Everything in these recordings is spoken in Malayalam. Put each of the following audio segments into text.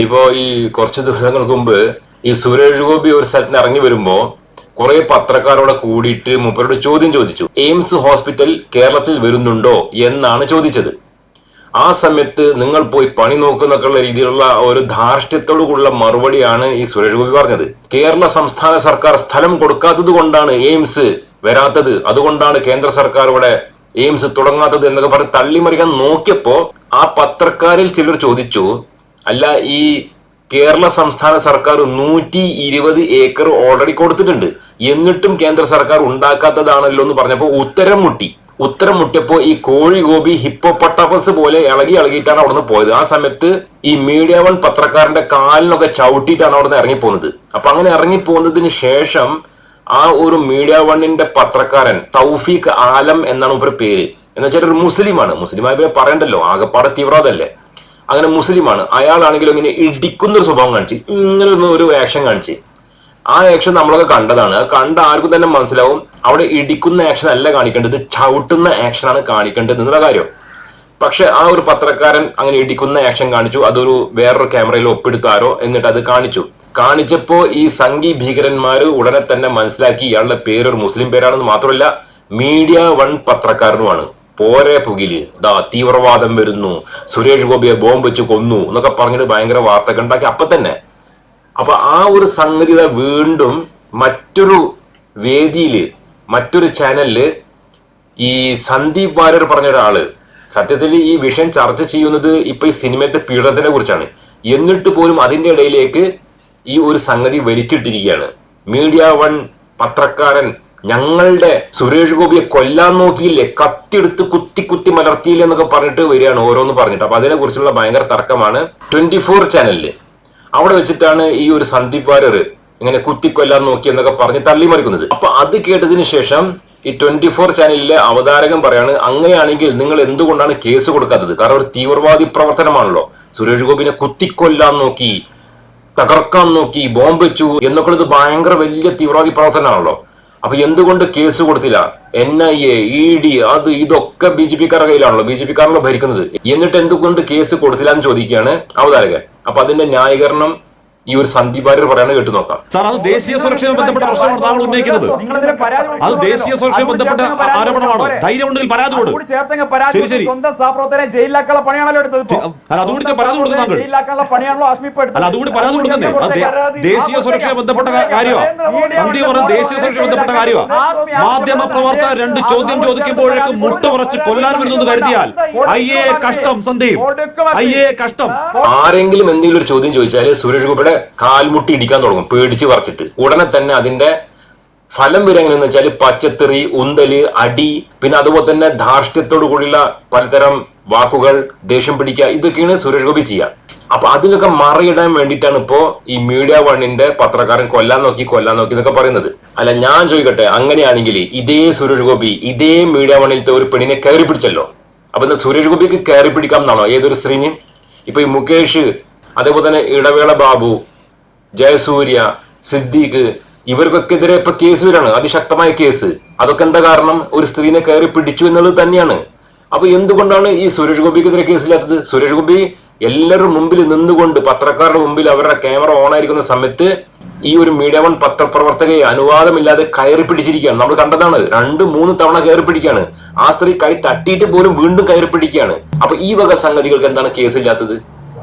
ഇപ്പോ ഈ കുറച്ച് ദിവസങ്ങൾക്ക് മുമ്പ് ഈ സുരേഷ് ഗോപി ഒരു സ്ഥലത്ത് ഇറങ്ങി വരുമ്പോ കുറെ പത്രക്കാരോടെ കൂടിയിട്ട് മൂപ്പരോട് ചോദ്യം ചോദിച്ചു. എയിംസ് ഹോസ്പിറ്റൽ കേരളത്തിൽ വരുന്നുണ്ടോ എന്നാണ് ചോദിച്ചത്. ആ സമയത്ത് നിങ്ങൾ പോയി പണി നോക്കുന്നൊക്കെയുള്ള രീതിയിലുള്ള ഒരു ധാർഷ്ട്യത്തോടു കൂടുള്ള മറുപടിയാണ് ഈ സുരേഷ് ഗോപി പറഞ്ഞത്. കേരള സംസ്ഥാന സർക്കാർ സ്ഥലം കൊടുക്കാത്തത് കൊണ്ടാണ് എയിംസ് വരാത്തത്. അതുകൊണ്ടാണ് കേന്ദ്ര സർക്കാർ ഇവിടെ എയിംസ് തുടങ്ങാത്തത് എന്നൊക്കെ പറഞ്ഞ് തള്ളിമറിക്കാൻ നോക്കിയപ്പോ ആ പത്രക്കാരിൽ ചിലർ ചോദിച്ചു അല്ല ഈ കേരള സംസ്ഥാന സർക്കാർ നൂറ്റി ഇരുപത് ഏക്കർ ഓൾറെഡി കൊടുത്തിട്ടുണ്ട്. എന്നിട്ടും കേന്ദ്ര സർക്കാർ ഉണ്ടാക്കാത്തതാണല്ലോ എന്ന് പറഞ്ഞപ്പോൾ ഉത്തരം മുട്ടി. ഉത്തരം മുട്ടിയപ്പോ ഈ കോഴി ഗോപി ഹിപ്പോപ്പൊട്ടാപ്പസ് പോലെ ഇളകി ഇളകിയിട്ടാണ് അവിടുന്ന് പോയത്. ആ സമയത്ത് ഈ മീഡിയ വൺ പത്രക്കാരന്റെ കാലിനൊക്കെ ചവിട്ടിയിട്ടാണ് അവിടുന്ന് ഇറങ്ങിപ്പോകുന്നത് അപ്പൊ അങ്ങനെ ഇറങ്ങിപ്പോകുന്നതിന് ശേഷം ആ ഒരു മീഡിയ വണ്ണിന്റെ പത്രക്കാരൻ തൗഫീഖ് ആലം എന്നാണ് ഇവരുടെ പേര്. എന്ന് വെച്ചാൽ ഒരു മുസ്ലിമാണ്. മുസ്ലിമായ പേര് പറയണ്ടല്ലോ. ആകെപ്പാടെ തീവ്രവാദമല്ലേ അങ്ങനെ മുസ്ലിമാണ്. അയാളാണെങ്കിലും ഇങ്ങനെ ഇടിക്കുന്ന ഒരു സ്വഭാവം കാണിച്ച് ഇങ്ങനെ ഒരു ആക്ഷൻ കാണിച്ച്. ആ ആക്ഷൻ നമ്മളൊക്കെ കണ്ടതാണ്. കണ്ട ആർക്കും തന്നെ മനസ്സിലാവും. അവിടെ ഇടിക്കുന്ന ആക്ഷൻ അല്ല കാണിക്കേണ്ടത് ചവിട്ടുന്ന ആക്ഷനാണ് കാണിക്കേണ്ടത് എന്നുള്ള കാര്യം. പക്ഷെ ആ ഒരു പത്രക്കാരൻ അങ്ങനെ ഇടിക്കുന്ന ആക്ഷൻ കാണിച്ചു. അതൊരു വേറൊരു ക്യാമറയിൽ ഒപ്പിടുത്താരോ എന്നിട്ട് അത് കാണിച്ചു. കാണിച്ചപ്പോ ഈ സംഘി ഭീകരന്മാർ ഉടനെ തന്നെ മനസ്സിലാക്കി ഇയാളുടെ പേര് ഒരു മുസ്ലിം പേരാണെന്ന് മാത്രമല്ല മീഡിയ വൺ പത്രക്കാരനുമാണ്. പോരെ പുകിൽ. ദാ തീവ്രവാദം വരുന്നു. സുരേഷ് ഗോപിയെ ബോംബ് വെച്ച് കൊന്നു എന്നൊക്കെ പറഞ്ഞിട്ട് ഭയങ്കര വാർത്തകൾ ഉണ്ടാക്കി അപ്പൊ തന്നെ. അപ്പൊ ആ ഒരു സംഗതി വീണ്ടും മറ്റൊരു വേദിയിൽ മറ്റൊരു ചാനലിൽ ഈ സന്ദീപ് വാര്യർ പറഞ്ഞ ഒരാൾ സത്യത്തിൽ ഈ വിഷയം ചർച്ച ചെയ്യുന്നത് ഇപ്പൊ ഈ സിനിമയുടെ പീഡനത്തിനെ കുറിച്ചാണ്. എന്നിട്ട് പോലും അതിന്റെ ഇടയിലേക്ക് ഈ ഒരു സംഗതി വലിച്ചിട്ടിരിക്കുകയാണ്. മീഡിയ വൺ പത്രക്കാരൻ ഞങ്ങളുടെ സുരേഷ് ഗോപിയെ കൊല്ലാൻ നോക്കിയില്ലേ? കത്തിയെടുത്ത് കുത്തി കുത്തി മലർത്തിയില്ലേ എന്നൊക്കെ പറഞ്ഞിട്ട് വരികയാണ് ഓരോന്ന് പറഞ്ഞിട്ട്. അപ്പൊ അതിനെ കുറിച്ചുള്ള ഭയങ്കര തർക്കമാണ് ട്വന്റി ഫോർ ചാനലിൽ. അവിടെ വെച്ചിട്ടാണ് ഈ ഒരു സന്ദീപ് വാര്യർ ഇങ്ങനെ കുത്തിക്കൊല്ലാൻ നോക്കി എന്നൊക്കെ പറഞ്ഞ് തള്ളിമറിക്കുന്നത്. അപ്പൊ അത് കേട്ടതിന് ശേഷം ഈ ട്വന്റി ഫോർ ചാനലിലെ അവതാരകൻ പറയാണ് അങ്ങനെയാണെങ്കിൽ നിങ്ങൾ എന്തുകൊണ്ടാണ് കേസ് കൊടുക്കാത്തത്? കാരണം ഒരു തീവ്രവാദി പ്രവർത്തനമാണല്ലോ. സുരേഷ് ഗോപിനെ കുത്തിക്കൊല്ലാൻ നോക്കി തകർക്കാൻ നോക്കി ബോംബ് വെച്ചു എന്നൊക്കെ ഭയങ്കര വലിയ തീവ്രവാദി പ്രവർത്തനമാണല്ലോ. അപ്പൊ എന്തുകൊണ്ട് കേസ് കൊടുത്തില്ല? N I A E D അത് ഇതൊക്കെ ബി ജെ പിക്കാരുടെ കയ്യിലാണല്ലോ. ബി ജെ പിക്കാരല്ലോ ഭരിക്കുന്നത്? എന്നിട്ട് എന്തുകൊണ്ട് കേസ് കൊടുത്തില്ല എന്ന് ചോദിക്കുകയാണ് അവതാരകൻ. അപ്പൊ അതിന്റെ ന്യായീകരണം ഈ ഒരു സന്ദീപ് വാര്യർ പറയണത് കേട്ടു നോക്കാം. സാർ അത് ദേശീയ സുരക്ഷയുമായി ബന്ധപ്പെട്ട പ്രശ്നമാണ് താങ്കൾ ഉന്നയിക്കുന്നത്. അത് ദേശീയ സുരക്ഷയുമായി ബന്ധപ്പെട്ട ആരോപണമാണ്. ധൈര്യം ഉണ്ടെങ്കിൽ പരാതി കൊടു. അതുകൂടി ചേർത്തങ്ങ് പരാതി ശരി, ശരി. പണിയാണല്ലോ എടുത്തത് അതുകൂടി പരാതി കൊടുത്തു താങ്കൾ. അല്ല അതുകൂടി പരാതി അതുകൂടി കൊടുക്കുന്നേ. ചേർത്ത് അത് ദേ- കൊടുത്തേ. ദേശീയ സുരക്ഷയുമായി ബന്ധപ്പെട്ട കാര്യമാണ് സന്ദീപ് പറഞ്ഞ ദേശീയ സുരക്ഷയുമായി ബന്ധപ്പെട്ട കാര്യമാണ് മാധ്യമ പ്രവർത്തകർ രണ്ട് ചോദ്യം ചോദിക്കുമ്പോഴേക്കും മുട്ട കുറച്ച് കൊല്ലാൻ വരുന്നത് കരുതിയാൽ അയ്യേ കഷ്ടം സന്ദീപ്. അയ്യേ കഷ്ടം. ആരെങ്കിലും എന്തെങ്കിലും ഒരു ചോദ്യം ചോദിച്ചാൽ സുരേഷ് ഗോപിയുടെ കാൽമുട്ടി ഇടിക്കാൻ തുടങ്ങും പേടിച്ച് പറിച്ചിട്ട്. ഉടനെ തന്നെ അതിന്റെ ഫലം വരെ എങ്ങനെയെന്ന് വെച്ചാൽ പച്ചത്തെറി ഉന്തൽ അടി പിന്നെ അതുപോലെ തന്നെ ധാർഷ്ട്യത്തോടു കൂടിയുള്ള പലതരം വാക്കുകൾ ദേഷ്യം പിടിക്കുക ഇതൊക്കെയാണ് സുരേഷ് ഗോപി ചെയ്യുക. അപ്പൊ അതിനൊക്കെ മറിയിടാൻ വേണ്ടിയിട്ടാണ് ഇപ്പോ ഈ മീഡിയ വണ്ണിന്റെ പത്രക്കാരൻ കൊല്ലാൻ നോക്കി കൊല്ലാൻ നോക്കി എന്നൊക്കെ പറയുന്നത്. അല്ല ഞാൻ ചോദിക്കട്ടെ അങ്ങനെയാണെങ്കിൽ ഇതേ സുരേഷ് ഗോപി ഇതേ മീഡിയ വണ്ണിലത്തെ ഒരു പെണ്ണിനെ കയറി പിടിച്ചല്ലോ. അപ്പൊ സുരേഷ് ഗോപിക്ക് കയറി പിടിക്കാം എന്നാണോ? ഏതൊരു സ്ത്രീനെയും ഇപ്പൊ ഈ മുകേഷ് അതേപോലെ തന്നെ ഇടവേള ബാബു ജയസൂര്യ സിദ്ദീഖ് ഇവർക്കൊക്കെ എതിരെ ഇപ്പൊ കേസ് വരാണ്. അതിശക്തമായ കേസ് അതൊക്കെ എന്താ കാരണം? ഒരു സ്ത്രീനെ കയറി പിടിച്ചു എന്നുള്ളത് തന്നെയാണ്. അപ്പൊ എന്തുകൊണ്ടാണ് ഈ സുരേഷ് ഗോപിക്കെതിരെ കേസില്ലാത്തത് സുരേഷ് ഗോപി എല്ലാവരുടെ മുമ്പിൽ നിന്നുകൊണ്ട് പത്രക്കാരുടെ മുമ്പിൽ അവരുടെ ക്യാമറ ഓൺ ആയിരിക്കുന്ന സമയത്ത് ഈ ഒരു മീഡിയ വൺ പത്രപ്രവർത്തകയെ അനുവാദമില്ലാതെ കയറി പിടിച്ചിരിക്കുകയാണ്. നമ്മൾ കണ്ടതാണ് രണ്ട് മൂന്ന് തവണ കയറി പിടിക്കുകയാണ്. ആ സ്ത്രീ കൈ തട്ടിയിട്ട് പോലും വീണ്ടും കയറി പിടിക്കുകയാണ്. അപ്പൊ ഈ വക സംഗതികൾക്ക് എന്താണ് കേസില്ലാത്തത്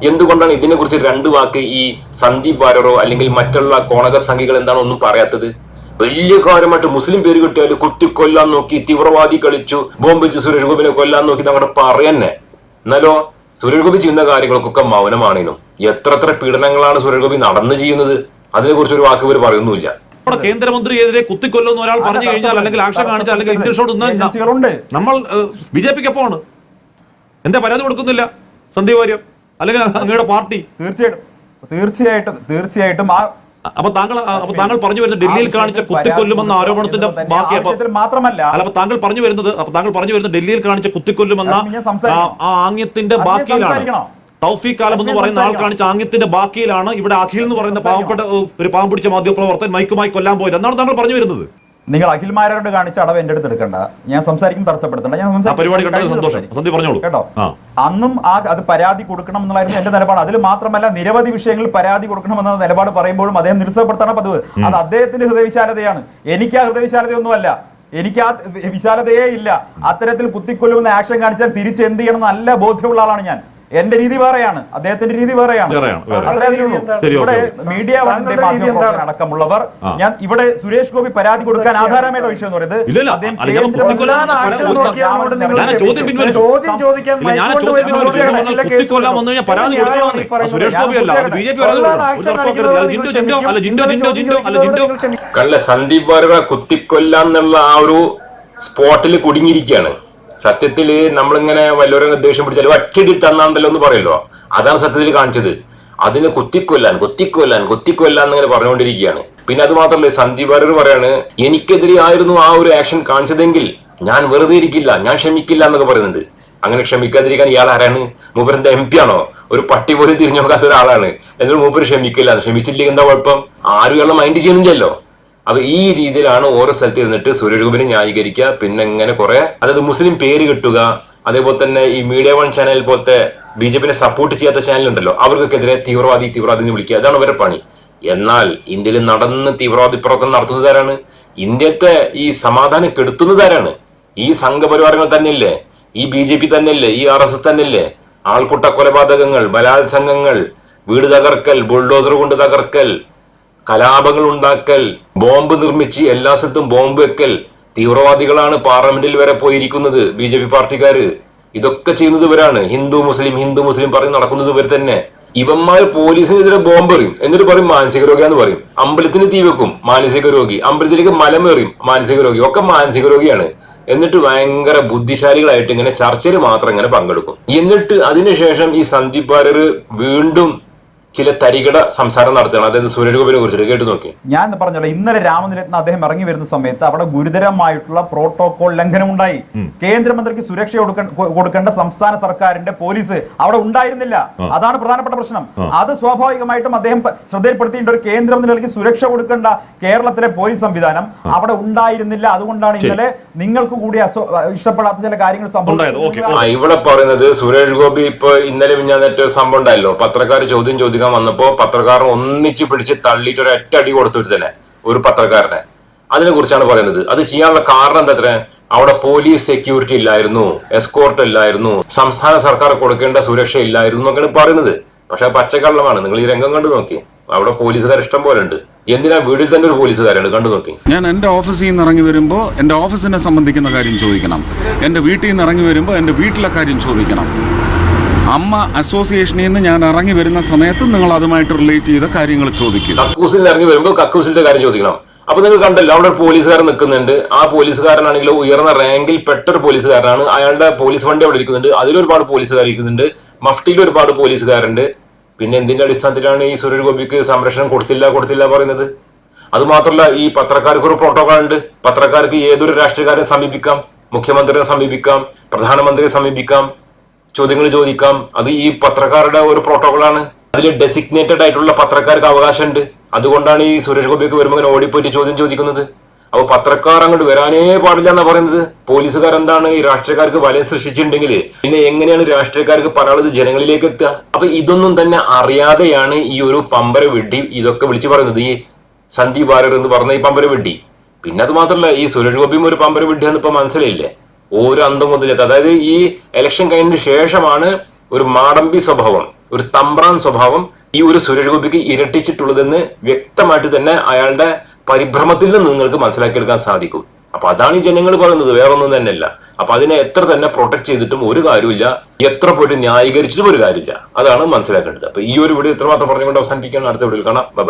എന്തുകൊണ്ടാണ് ഇതിനെക്കുറിച്ച് രണ്ട് വാക്ക് ഈ സന്ദീപ് വാരറോ അല്ലെങ്കിൽ മറ്റുള്ള കോണക സംഘികൾ എന്താണ് ഒന്നും പറയാത്തത്? വലിയ കാര്യമായിട്ട് മുസ്ലിം പേര് കിട്ടിയാൽ കുത്തി കൊല്ലാൻ നോക്കി തീവ്രവാദി കളിച്ചു ബോംബ് വെച്ച് സുരേഷ് ഗോപിനെ കൊല്ലാൻ നോക്കി അങ്ങോട്ട് പറയന്നെ. എന്നാലോ സുരേഷ് ഗോപി ചെയ്യുന്ന കാര്യങ്ങൾക്കൊക്കെ മൗനമാണേനും. എത്ര എത്ര പീഡനങ്ങളാണ് സുരേഷ് ഗോപി നടന്നു ചെയ്യുന്നത്? അതിനെ കുറിച്ച് ഒരു വാക്ക് ഇവർ പറയുന്നുമില്ല. നമ്മുടെ കേന്ദ്രമന്ത്രിയെതിരെ കുത്തിക്കൊല്ലുന്ന ഒരാൾ പറഞ്ഞു കഴിഞ്ഞാൽ അല്ലെങ്കിൽ ആക്ഷൻ കാണിച്ചാൽ അല്ലെങ്കിൽ ഇന്ത്യൻ ഷോട്ട് നിന്നാൽ നമ്മൾ ബി ജെ പിക്ക് ഒപ്പമാണ് എന്താ പരാതി കൊടുക്കുന്നില്ല? സന്ദീപ് വാര്യർ? അല്ലെങ്കിൽ അങ്ങയുടെ പാർട്ടി. തീർച്ചയായിട്ടും. തീർച്ചയായിട്ടും തീർച്ചയായിട്ടും ആ അപ്പൊ താങ്കൾ അപ്പൊ താങ്കൾ പറഞ്ഞു വരുന്നത് ഡൽഹിയിൽ കാണിച്ച കുത്തിക്കൊല്ലുമെന്ന ആരോപണത്തിന്റെ ബാക്കി അപ്പൊ മാത്രമല്ല. അല്ല അപ്പൊ താങ്കൾ പറഞ്ഞു വരുന്നത് അപ്പൊ താങ്കൾ പറഞ്ഞു വരുന്നത് ഡൽഹിയിൽ കാണിച്ച കുത്തിക്കൊല്ലുമെന്ന ആ ആംഗ്യത്തിന്റെ ബാക്കിയിലാണ്. തൗഫീഖ് കാലം എന്ന് പറയുന്ന ആൾ കാണിച്ച ആംഗ്യത്തിന്റെ ബാക്കിയിലാണ് ഇവിടെ അഖിൽ എന്ന് പറയുന്ന പാവപ്പെട്ട ഒരു പാവം പിടിച്ച മാധ്യമപ്രവർത്തകൻ മൈക്കുമായി കൊല്ലാൻ പോയത്. എന്നാണ് താങ്കൾ പറഞ്ഞു വരുന്നത്. നിങ്ങൾ അഖിൽമാരോട് കാണിച്ച അടവ് എന്റെ അടുത്ത് എടുക്കണ്ട. ഞാൻ സംസാരിക്കും തടസ്സപ്പെടുത്തണ്ട. ഞാൻ കേട്ടോ? അന്നും ആ അത് പരാതി കൊടുക്കണം എന്നുള്ളായിരുന്നു എന്റെ നിലപാട്. അതിൽ മാത്രമല്ല നിരവധി വിഷയങ്ങളിൽ പരാതി കൊടുക്കണമെന്ന നിലപാട് പറയുമ്പോഴും അദ്ദേഹം നിരസപ്പെടുത്തണ പതിവ്. അത് അദ്ദേഹത്തിന്റെ ഹൃദയവിശാലതയാണ്. എനിക്ക് ആ ഹൃദയവിശാലതയൊന്നുമല്ല. എനിക്ക് ആ വിശാലതയേ ഇല്ല. അത്തരത്തിൽ കുത്തിക്കൊല്ലുന്ന ആക്ഷൻ കാണിച്ചാൽ തിരിച്ചെന്ത് ചെയ്യണം നല്ല ബോധ്യമുള്ള ആളാണ് ഞാൻ. എന്റെ രീതി വേറെയാണ്. അദ്ദേഹത്തിന്റെ രീതി വേറെയാണ്. ഇവിടെ മീഡിയ വണ്ണിന്റെ അടക്കമുള്ളവർ ഞാൻ ഇവിടെ സുരേഷ് ഗോപി പരാതി കൊടുക്കാൻ ആധാരമായ വിഷയം എന്ന് പറയുന്നത്. കള്ള സന്ദീപ് വർമ്മ കുത്തിക്കൊല്ലാന്നുള്ള ആ ഒരു സ്പോട്ടിൽ കുടുങ്ങിയിരിക്കുകയാണ്. സത്യത്തിൽ നമ്മളിങ്ങനെ വല്ലവരും ദേഷ്യം പിടിച്ചാലും ഒറ്റടി തന്നാണ്ടല്ലോ എന്ന് പറയല്ലോ അതാണ് സത്യത്തിൽ കാണിച്ചത്. അതിന് കുത്തിക്കൊല്ലാൻ കുത്തിക്കൊല്ലാൻ കുത്തിക്കൊല്ലാൻ എന്നിങ്ങനെ പറഞ്ഞുകൊണ്ടിരിക്കുകയാണ്. പിന്നെ അത് മാത്രമല്ല സന്ദീപ് വാര്യർ പറയാണ് എനിക്കെതിരെ ആയിരുന്നു ആ ഒരു ആക്ഷൻ കാണിച്ചതെങ്കിൽ ഞാൻ വെറുതെ ഇരിക്കില്ല ഞാൻ ക്ഷമിക്കില്ല എന്നൊക്കെ പറയുന്നുണ്ട്. അങ്ങനെ ക്ഷമിക്കാതിരിക്കാൻ ഇയാൾ ആരാണ്? മൂപ്പരന്റെ എം പി ആണോ? ഒരു പട്ടി പോലും തിരിഞ്ഞു നോക്കാത്ത ഒരാളാണ്. എന്നിട്ട് മൂപ്പര് ക്ഷമിക്കില്ല ക്ഷമിച്ചില്ലെങ്കിൽ എന്താ കുഴപ്പം? ആരും ഇയാളെ മൈൻഡ് ചെയ്യുന്നില്ലല്ലോ. അപ്പൊ ഈ രീതിയിലാണ് ഓരോ സ്ഥലത്ത് ഇരുന്നിട്ട് സൂര്യരൂപനെ ന്യായീകരിക്കുക. പിന്നെ ഇങ്ങനെ കുറെ അതായത് മുസ്ലിം പേര് കിട്ടുക. അതേപോലെ തന്നെ ഈ മീഡിയ വൺ ചാനൽ പോലത്തെ ബി ജെ പിനെ സപ്പോർട്ട് ചെയ്യാത്ത ചാനൽ ഉണ്ടല്ലോ അവർക്കൊക്കെതിരെ തീവ്രവാദി തീവ്രവാദി എന്ന് വിളിക്കുക. അതാണ് അവരുടെ പണി. എന്നാൽ ഇന്ത്യയിൽ നടന്ന് തീവ്രവാദി പ്രവർത്തനം നടത്തുന്നതാരാണ് ഇന്ത്യത്തെ ഈ സമാധാനം കെടുത്തുന്നതാരാണ് ഈ സംഘപരിവാരങ്ങൾ തന്നെയല്ലേ? ഈ ബി ജെ പി തന്നെയല്ലേ? ഈ ആർ എസ് എസ് തന്നെയല്ലേ? ആൾക്കൂട്ട കൊലപാതകങ്ങൾ ബലാത്സംഗങ്ങൾ വീട് തകർക്കൽ ബുൾഡോസർ കൊണ്ട് തകർക്കൽ കലാപങ്ങൾ ഉണ്ടാക്കൽ ബോംബ് നിർമ്മിച്ച് എല്ലാ സ്ഥലത്തും ബോംബ് വെക്കൽ തീവ്രവാദികളാണ് പാർലമെന്റിൽ വരെ പോയിരിക്കുന്നത് ബി ജെ പി പാർട്ടിക്കാര്. ഇതൊക്കെ ചെയ്യുന്നത് ഇവരാണ്. ഹിന്ദു മുസ്ലിം ഹിന്ദു മുസ്ലിം പറഞ്ഞ് നടക്കുന്നത് ഇവർ തന്നെ. ഇവന്മാർ പോലീസിനെതിരെ ബോംബ് എറിയും. എന്നിട്ട് പറയും മാനസിക രോഗിയാന്ന് പറയും. അമ്പലത്തിന് തീ വെക്കും മാനസിക രോഗി. അമ്പലത്തിലേക്ക് മലമേറിയും മാനസിക രോഗി. ഒക്കെ മാനസിക രോഗിയാണ്. എന്നിട്ട് ഭയങ്കര ബുദ്ധിശാലികളായിട്ട് ഇങ്ങനെ ചർച്ചയിൽ മാത്രം ഇങ്ങനെ പങ്കെടുക്കും. എന്നിട്ട് അതിനുശേഷം ഈ സന്ദീപ് വാര്യർ വീണ്ടും ചില തരികട സംസാരം നടത്തുകയാണ്. അതായത് സുരേഷ് ഗോപിനെ കുറിച്ചിട്ട് കേട്ടു നോക്കി. ഞാൻ പറഞ്ഞല്ലോ ഇന്നലെ രാമനിലത്തിന് അദ്ദേഹം ഇറങ്ങി വരുന്ന സമയത്ത് അവിടെ ഗുരുതരമായിട്ടുള്ള പ്രോട്ടോകോൾ ലംഘനം ഉണ്ടായി കേന്ദ്രമന്ത്രിക്ക് സുരക്ഷ കൊടുക്ക- കൊടുക്കേണ്ട സംസ്ഥാന സർക്കാരിന്റെ പോലീസ് അവിടെ ഉണ്ടായിരുന്നില്ല. അതാണ് പ്രധാനപ്പെട്ട പ്രശ്നം. അത് സ്വാഭാവികമായിട്ടും അദ്ദേഹം ശ്രദ്ധയിൽപ്പെടുത്തിയിട്ടുണ്ട്. ശ്രദ്ധയിൽപ്പെടുത്തിയിട്ട് ഒരു കേന്ദ്രമന്ത്രിക്ക് സുരക്ഷ കൊടുക്കേണ്ട കേരളത്തിലെ പോലീസ് സംവിധാനം അവിടെ ഉണ്ടായിരുന്നില്ല. അതുകൊണ്ടാണ് ഇന്നലെ നിങ്ങൾക്ക് കൂടി ഇഷ്ടപ്പെടാത്ത ചില കാര്യങ്ങൾ സംഭവിച്ചത്. ഇവിടെ പറയുന്നത് സുരേഷ് ഗോപി ഇപ്പൊ ഇന്നലെ മിഞ്ഞാന്നേറ്റ ഒരു സംഭവം ഉണ്ടായല്ലോ. പത്രക്കാർ ചോദ്യം ചോദിക്കാൻ വന്നപ്പോ പത്രക്കാരൻ ഒന്നിച്ച് പിടിച്ച് തള്ളിയിട്ട് ഒരു ഒറ്റ അടി കൊടുത്തു തന്നെ ഒരു പത്രക്കാരനെ അതിനെ കുറിച്ചാണ് പറയുന്നത്. അത് ചെയ്യാനുള്ള കാരണം എന്താ അത്ര? അവിടെ പോലീസ് സെക്യൂരിറ്റി ഇല്ലായിരുന്നു എസ്കോർട്ട് ഇല്ലായിരുന്നു സംസ്ഥാന സർക്കാർ കൊടുക്കേണ്ട സുരക്ഷ ഇല്ലായിരുന്നു എന്നൊക്കെയാണ് പറയുന്നത്. പക്ഷെ പച്ചക്കള്ളമാണ്. നിങ്ങൾ ഈ രംഗം കണ്ടു നോക്കി. അവിടെ പോലീസുകാർ ഇഷ്ടം പോലെ ഉണ്ട്. എന്തിനാ വീട്ടിൽ തന്നെ ഒരു പോലീസുകാരുണ്ട് കണ്ടു നോക്കി. ഞാൻ എന്റെ ഓഫീസിൽ നിന്ന് ഇറങ്ങി വരുമ്പോൾ എന്റെ ഓഫീസിനെ സംബന്ധിക്കുന്ന കാര്യം ചോദിക്കണം. എന്റെ വീട്ടിൽ നിന്ന് ഇറങ്ങി വരുമ്പോൾ എന്റെ വീട്ടിലെ കാര്യം ചോദിക്കണം. അമ്മ അസോസിയേഷനിൽ നിന്ന് ഞാൻ ഇറങ്ങി വരുന്ന സമയത്ത് നിങ്ങൾ അതുമായിട്ട് റിലേറ്റ് ചെയ്ത കാര്യങ്ങൾ ചോദിക്കും കക്കൂസിൽ ഇറങ്ങി വരുമ്പോൾ കക്കൂസിലത്തെ കാര്യം ചോദിക്കണം. അപ്പൊ നിങ്ങൾ കണ്ടല്ലോ അവിടെ പോലീസുകാരൻ നിൽക്കുന്നുണ്ട്. ആ പോലീസുകാരനാണെങ്കിൽ ഉയർന്ന റാങ്കിൽ പെട്ട ഒരു പോലീസുകാരനാണ്. അയാളുടെ പോലീസ് വണ്ടി അവിടെ ഇരിക്കുന്നുണ്ട്. അതിലൊരുപാട് പോലീസുകാർ ഇരിക്കുന്നുണ്ട്. മഫ്റ്റിയിൽ ഒരുപാട് പോലീസുകാരുണ്ട്. പിന്നെ എന്തിന്റെ അടിസ്ഥാനത്തിലാണ് ഈ സുരേഷ് ഗോപിക്ക് സംരക്ഷണം കൊടുത്തില്ല കൊടുത്തില്ല പറയുന്നത്? അത് മാത്രമല്ല ഈ പത്രക്കാർക്ക് ഒരു പ്രോട്ടോകോൾ ഉണ്ട്. പത്രക്കാർക്ക് ഏതൊരു രാഷ്ട്രീയക്കാരെ സമീപിക്കാം? മുഖ്യമന്ത്രിയെ സമീപിക്കാം പ്രധാനമന്ത്രിയെ സമീപിക്കാം ചോദ്യങ്ങൾ ചോദിക്കാം. അത് ഈ പത്രക്കാരുടെ ഒരു പ്രോട്ടോകോളാണ് അതിൽ ഡെസിഗ്നേറ്റഡ് ആയിട്ടുള്ള പത്രക്കാർക്ക് അവകാശമുണ്ട്. അതുകൊണ്ടാണ് ഈ സുരേഷ് ഗോപിയൊക്കെ വരുമ്പോൾ ഇങ്ങനെ ഓടിപ്പോയിട്ട് ചോദ്യം ചോദിക്കുന്നത്. അപ്പൊ പത്രക്കാർ അങ്ങോട്ട് വരാനേ പാടില്ല എന്നാ പറയുന്നത്. പോലീസുകാർ എന്താണ് ഈ രാഷ്ട്രീയക്കാർക്ക് വലയം സൃഷ്ടിച്ചിട്ടുണ്ടെങ്കിൽ? പിന്നെ എങ്ങനെയാണ് രാഷ്ട്രീയക്കാർക്ക് പറയാനുള്ളത് ജനങ്ങളിലേക്ക് എത്തുക? അപ്പൊ ഇതൊന്നും തന്നെ അറിയാതെയാണ് ഈ ഒരു പമ്പര വെട്ടി ഇതൊക്കെ വിളിച്ചു പറയുന്നത്. ഈ സന്ദീപ് ആരർ എന്ന് പറഞ്ഞ ഈ പമ്പര വെട്ടി. പിന്നെ അത് മാത്രമല്ല ഈ സുരേഷ് ഗോപിയും ഒരു പമ്പര വെട്ടിയാന്ന് ഇപ്പൊ മനസ്സിലായില്ലേ? ഓരോ അന്തം മുതലെത്ത അതായത് ഈ ഇലക്ഷൻ കഴിഞ്ഞതിന് ശേഷമാണ് ഒരു മാടമ്പി സ്വഭാവം ഒരു തമ്പ്രാൻ സ്വഭാവം ഈ ഒരു സുരേഷ് ഗോപിക്ക് ഇരട്ടിച്ചിട്ടുള്ളതെന്ന് വ്യക്തമായിട്ട് തന്നെ അയാളുടെ പരിഭ്രമത്തിൽ നിന്ന് നിങ്ങൾക്ക് മനസ്സിലാക്കിയെടുക്കാൻ സാധിക്കും. അപ്പൊ അതാണ് ഈ ജനങ്ങൾ പറയുന്നത് വേറൊന്നും തന്നെയല്ല. അപ്പൊ അതിനെ എത്ര തന്നെ പ്രൊട്ടക്ട് ചെയ്തിട്ടും ഒരു കാര്യമില്ല എത്ര പോയിട്ട് ന്യായീകരിച്ചിട്ടും ഒരു കാര്യമില്ല. അതാണ് മനസ്സിലാക്കേണ്ടത്. അപ്പൊ ഈ ഒരു വീഡിയോ എത്രമാത്രം പറഞ്ഞുകൊണ്ട് അവസാനിപ്പിക്കാൻ അടുത്ത വീഡിയോയിൽ കാണാം. ബൈ